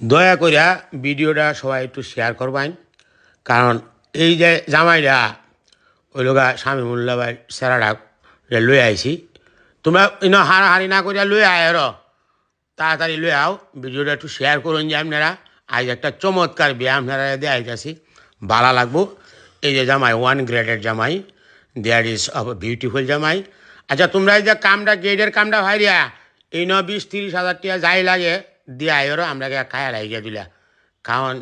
দয়া করিয়া ভিডিওটা সবাই একটু শেয়ার করবেন কারণ এই যে জামাইরা, ওই লোকা স্বামী মোল্লা ভাই সেরাটা লই আইছি, তোমরা ইনো হারাহারি না করিয়া লই আয় র। তাড়াতাড়ি লই আও, ভিডিওটা একটু শেয়ার করুন যে আপনারা। আজ একটা চমৎকার বিয়ে আপনারা দেয় আইতাছি, ভালো লাগবো। এই যে জামাই ওয়ান গ্রেডের জামাই দেয়ার ইজ অফ বিউটিফুল জামাই। আচ্ছা তোমরা এই যে কামটা গেটের কামটা ভাইরিয়া, এই ন বিশ তিরিশ হাজার টাকা যাই লাগে দিয়ে আয়রো আমরা খায়া লাগিয়ে দিলা খাওয়ান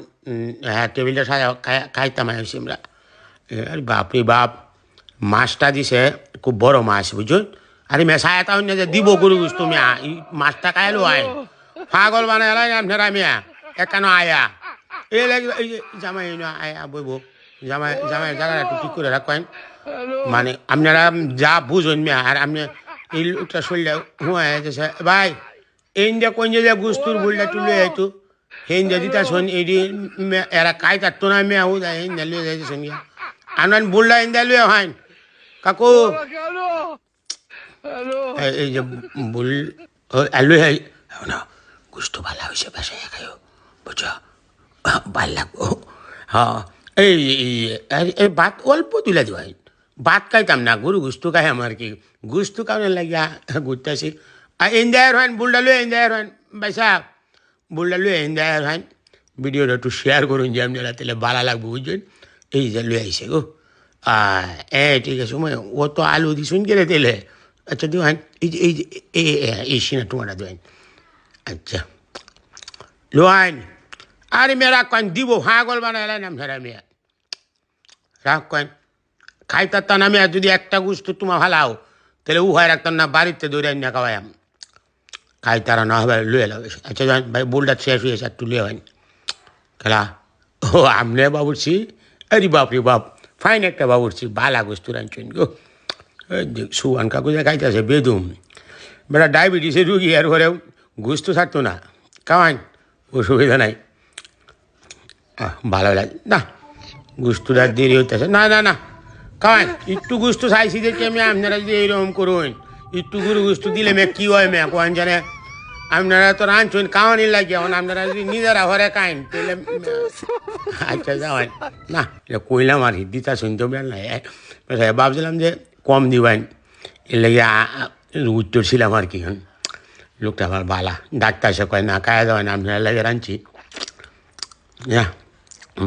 হ্যাঁ টেবিলটা সাজা খাই- খাইতাম আইসি আমরা। এ, বাপরে বাপ মাছটা দিছে খুব বড় মাছ বুঝুন আরে মেশায় তাও না যে দিব গরু গুছ তুমি মাছটা খাইলো আয়। পাগল বানায় আপনারা মিয়া একানো আয়া। এই লাগে এই যে জামাই আয়া বইব। জামাই জামাই জায়গাটা একটু ঠিক করে রাখেন মানে আপনারা যা বুঝুন মিয়া আর আপনি এই লোকটা শরীরটা হুয়া ভাই এই যে কোন যে গুস্তুর ভুলটা তুলে আইতো। হেন যদি তা শোন মে- এরা কাই তার না মেয়া হু যায় হেন লিয়ে যাইতে শুন গিয়া আনান বুলটা হেন লুয়ে হয় কাকু। এই- যে বুল আলু হয় না গুস্ত ভালো হয়েছে বাসায় খাইও বুঝছ? ভালো লাগবো। হ্যাঁ এই এই- ভাত অল্প তুলে দিও ভাত খাইতাম না গরু গুস্তু খাই আমার কি। গুস্তু কারণে লাগিয়া ঘুরতেছি। হয় বুলটা লুয়ে ইন্দায়ের হয় বাইসা বুলটা লুয়ে ইন্দায়ের হয় ভিডিওটা একটু শেয়ার করুন যে আপনারা তাহলে ভালো লাগবে বুঝছেন এই যে লুয়ে আইসে গো এ ঠিক আছে ও তো আলু দিছুন কেড়ে তেলে আচ্ছা দিওয়ান এই যে এই যে এই সিনা তোমাটা দিওয়ান আচ্ছা লোহান আরে মেয়ে রাখ কয়েন দিব হাগল বানাইলাই নাম ধরা মেয়ে রাখ কয়েন খাইতার তা নামে যদি একটা গুস্ত তোমার ভালাও তাহলে উ হয় রাখতাম না বাড়িতে দৌড়ে না খাওয়াইম খাই লুয়ে লাগ আচ্ছা যান ভাই বুলটা শেষ হয়েছে একটু লুয়ে হয় খেলা ও আমনে বাবুরছি আরে বাপ রে বাপ ফাইন একটা বাবুরছি বালা গুস্তু রাঞ্চন গো সুয়ান কাকু যে বেদুম বেটা ডায়াবেটিসের রুগী আর ঘরেও গুস্ত থাকতো না খাওয়ান অসুবিধা নাই ভালো লাগে না গুস্তুটা দেরি হইতেছে না না না খাওয়ান একটু গুস্তু চাইছি দেখি আমি আপনারা যদি এইরকম করুন একটু গুরু গুস্তু দিলে মে কি হয় মে কোয়ান জানে আপনারা তো রাঁধছেন খাওয়ানি লাগে এখন আপনারা যদি নিজেরা ঘরে খাইন তাহলে আচ্ছা যাওয়ান না কইলাম আর হিদ্দিটা শুনতে পারেন না। এ, ভাবছিলাম যে কম দিবেন এর লাগে উত্তর ছিলাম আর কি লোকটা আমার বালা। ডাক্তার সে কয় না খাওয়া দাওয়া না আপনারা লাগে রাঁধছি হ্যাঁ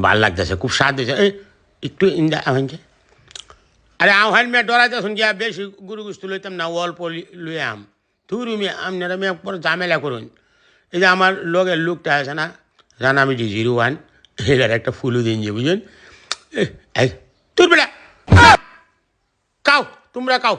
ভালো লাগতেছে খুব স্বাদ হয়েছে একটু ইন্দা আহনছে আরে আহ্বান মেয়ে ডরাইতে শুনছি বেশি গুরু গুস্তু লইতাম না, অল্প লুয়ে আম। তুরু মেয়ে আপনারা মেয়ে পরে ঝামেলা করুন। এই যে আমার লগের লুকটা আছে না জান আমি যে জিরো ওয়ান এটার একটা ফুলও দিন যে বুঝুন এই, তোর বেটা কাও, তোমরা কাও।